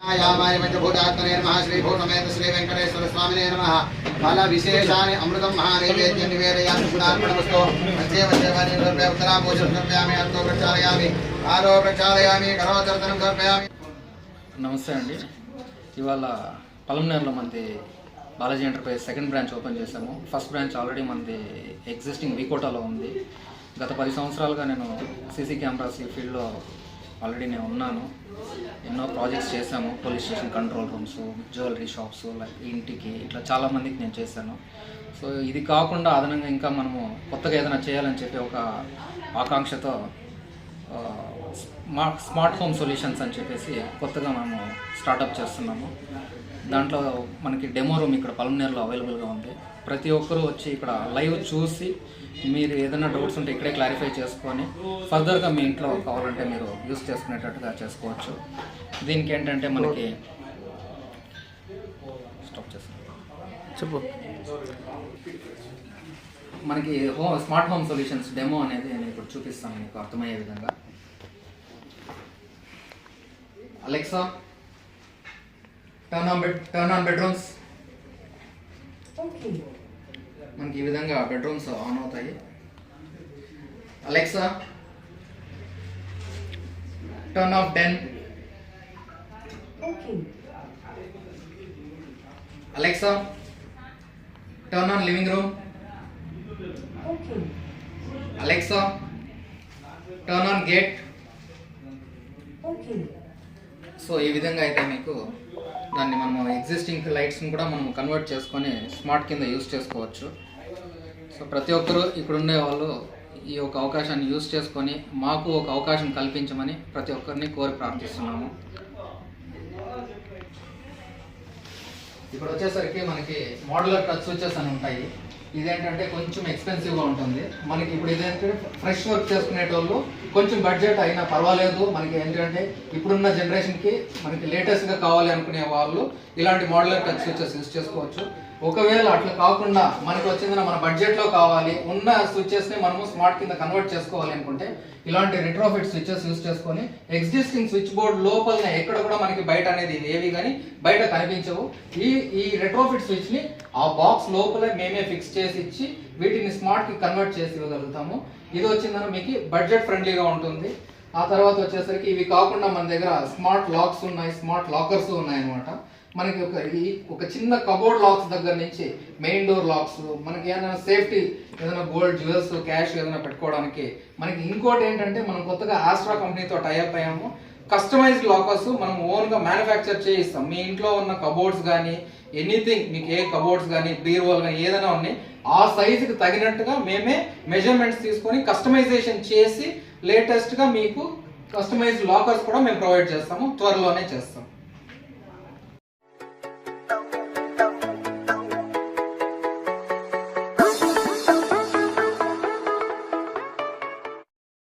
యామాని పంచభూతాత్మనే నమః. శ్రీభూతమేత శ్రీ వెంకటేశ్వర స్వామినే నమః. ఫల విశేషాని అమృతం మహానైవేద్యం నివేదయామి గుణార్పణమస్తు. మధ్య మధ్యవాని ద్రవ్య ఉత్తరాభూషణం ద్రవ్యామి అర్థో ప్రక్షాళయామి ఆరో ప్రక్షాళయామి కరోదర్శనం సమర్పయామి. నమస్తే అండి. ఇవాళ పలంనేరులో మనది Balaji enterprise second branch open చేశాము. ఫస్ట్ బ్రాంచ్ ఆల్రెడీ మనది ఎగ్జిస్టింగ్ వికోటాలో ఉంది. గత పది సంవత్సరాలుగా నేను సీసీ కెమెరాస్ ఈ ఫీల్డ్లో ఆల్రెడీ నేను ఉన్నాను. ఎన్నో ప్రాజెక్ట్స్ చేశాము. Police station control rooms jewellery shops like ఇంటికి ఇట్లా చాలామందికి నేను చేశాను. సో ఇది కాకుండా అదనంగా ఇంకా మనము కొత్తగా ఏదైనా చేయాలని చెప్పి ఒక ఆకాంక్షతో స్మార్ట్ స్మార్ట్ హోమ్ సొల్యూషన్స్ అని చెప్పేసి కొత్తగా మేము స్టార్టప్ చేస్తున్నాము. దాంట్లో మనకి డెమో రూమ్ ఇక్కడ పలమనేరులో అవైలబుల్గా ఉంది. ప్రతి ఒక్కరూ వచ్చి ఇక్కడ లైవ్ చూసి మీరు ఏదైనా డౌట్స్ ఉంటే ఇక్కడే క్లారిఫై చేసుకొని ఫర్దర్గా మీ ఇంట్లో కావాలంటే మీరు యూస్ చేసుకునేటట్టుగా చేసుకోవచ్చు. దీనికి ఏంటంటే మనకి స్టాప్ చేస్తాను చెప్పు. మనకి home smart home solutions demo అనేది నేను ఇప్పుడు చూపిస్తాను మీకు అర్థమయ్యే విధంగా. Alexa turn on bed turn on bedrooms మనకి ఈ విధంగా బెడ్రూమ్స్ ఆన్ అవుతాయి. Alexa turn off den Alexa turn on living room Alexa turn on gate so ఈ విధంగా అయితే మీకు దాన్ని మనం ఎగ్జిస్టింగ్ లైట్స్ని కూడా మనం కన్వర్ట్ చేసుకొని స్మార్ట్ కింద యూస్ చేసుకోవచ్చు. సో ప్రతి ఒక్కరూ ఇక్కడ ఉండే వాళ్ళు ఈ యొక్క అవకాశాన్ని యూస్ చేసుకొని మాకు ఒక అవకాశం కల్పించమని ప్రతి ఒక్కరిని కోరి ప్రార్థిస్తున్నాము. ఇప్పుడు వచ్చేసరికి మనకి మోడలర్ టచ్ స్విచెస్ అని ఉంటాయి. ఇదేంటంటే కొంచెం ఎక్స్పెన్సివ్గా ఉంటుంది. మనకి ఇప్పుడు ఇదేంటంటే ఫ్రెష్ వర్క్ చేసుకునేటోళ్ళు కొంచెం బడ్జెట్ అయినా పర్వాలేదు. మనకి ఏంటంటే ఇప్పుడున్న జనరేషన్కి మనకి లేటెస్ట్గా కావాలి అనుకునే వాళ్ళు ఇలాంటి మోడలర్ టచ్ స్విచెస్ యూస్ చేసుకోవచ్చు. ఒకవేళ అట్లా కాకుండా మనకి వచ్చింది మన బడ్జెట్లో కావాలి ఉన్న స్విచ్చెస్ని మనము స్మార్ట్ కింద కన్వర్ట్ చేసుకోవాలి అనుకుంటే ఇలాంటి రిట్రోఫిట్ స్విచ్చెస్ యూస్ చేసుకొని ఎగ్జిస్టింగ్ స్విచ్ బోర్డ్ లోపలనే ఎక్కడ కూడా మనకి బయట అనేది ఏవి కానీ బయట కనిపించవు. ఈ ఈ రెట్రోఫిట్ స్విచ్ని ఆ బాక్స్ లోపలే మేమే ఫిక్స్ చేసి ఇచ్చి వీటిని స్మార్ట్కి కన్వర్ట్ చేసి ఇవ్వగలుగుతాము. ఇది వచ్చిందని మీకు బడ్జెట్ ఫ్రెండ్లీగా ఉంటుంది. ఆ తర్వాత వచ్చేసరికి ఇవి కాకుండా మన దగ్గర స్మార్ట్ లాక్స్ ఉన్నాయి స్మార్ట్ లాకర్స్ ఉన్నాయి అనమాట మనకి ఒక ఈ ఒక చిన్న కబోర్డ్ లాక్స్ దగ్గర నుంచి మెయిన్ డోర్ లాక్స్ మనకి ఏదైనా సేఫ్టీ ఏదైనా గోల్డ్ జ్యువెల్స్ క్యాష్ ఏదైనా పెట్టుకోవడానికి మనకి ఇంకోటి ఏంటంటే మనం కొత్తగా ఆస్ట్రా కంపెనీతో టైఅప్ అయ్యాము. కస్టమైజ్డ్ లాకర్స్ మనం ఓన్గా మ్యానుఫ్యాక్చర్ చేయిస్తాం. మీ ఇంట్లో ఉన్న కబోర్డ్స్ కానీ ఎనీథింగ్ మీకు ఏ కబోర్డ్స్ కానీ బీరువాల్ కానీ ఏదైనా ఉన్నాయి ఆ సైజుకి తగినట్టుగా మేమే మెజర్మెంట్స్ తీసుకొని కస్టమైజేషన్ చేసి లేటెస్ట్గా మీకు కస్టమైజ్డ్ లాకర్స్ కూడా మేము ప్రొవైడ్ చేస్తాము త్వరలోనే చేస్తాం.